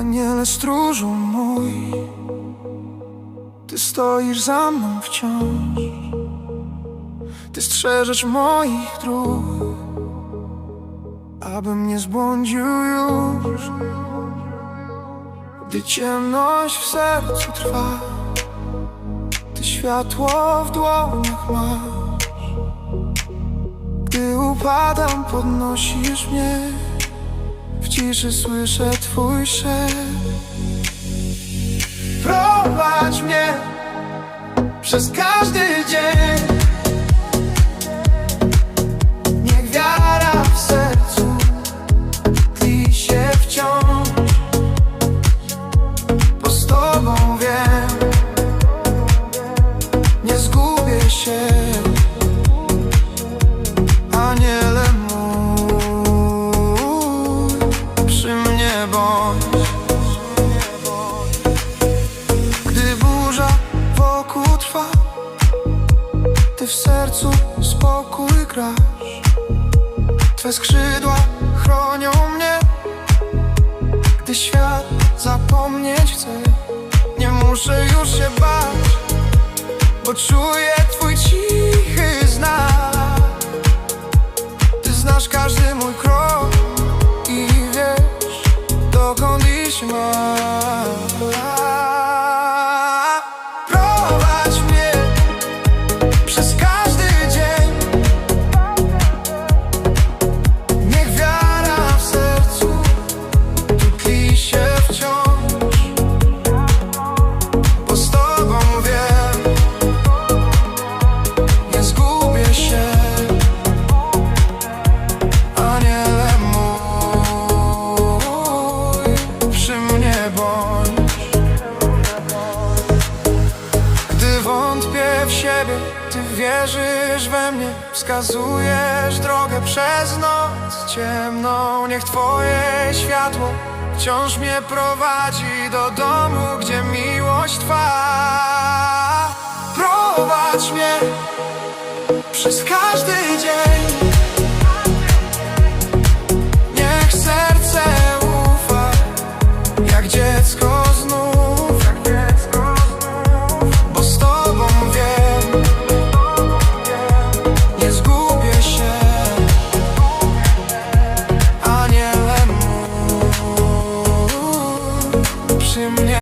Aniele stróżu mój Ty stoisz za mną wciąż. Ty strzeżesz moich dróg Abym nie zbłądził już. Gdy ciemność w sercu trwa Ty światło w dłoniach masz. Gdy upadam podnosisz mnie w ciszy słyszę Twój szept Prowadź mnie przez każdy dzień Ty w sercu spokój grasz. Twe skrzydła chronią mnie. Gdy świat zapomnieć chce Nie muszę już się bać Bo czuję przez wierzysz we mnie, wskazujesz drogę przez noc ciemną. Niech Twoje światło wciąż mnie prowadzi do domu, gdzie miłość Twa. Prowadź mnie przez każdy dzień. Niech serce ufa, jak dziecko.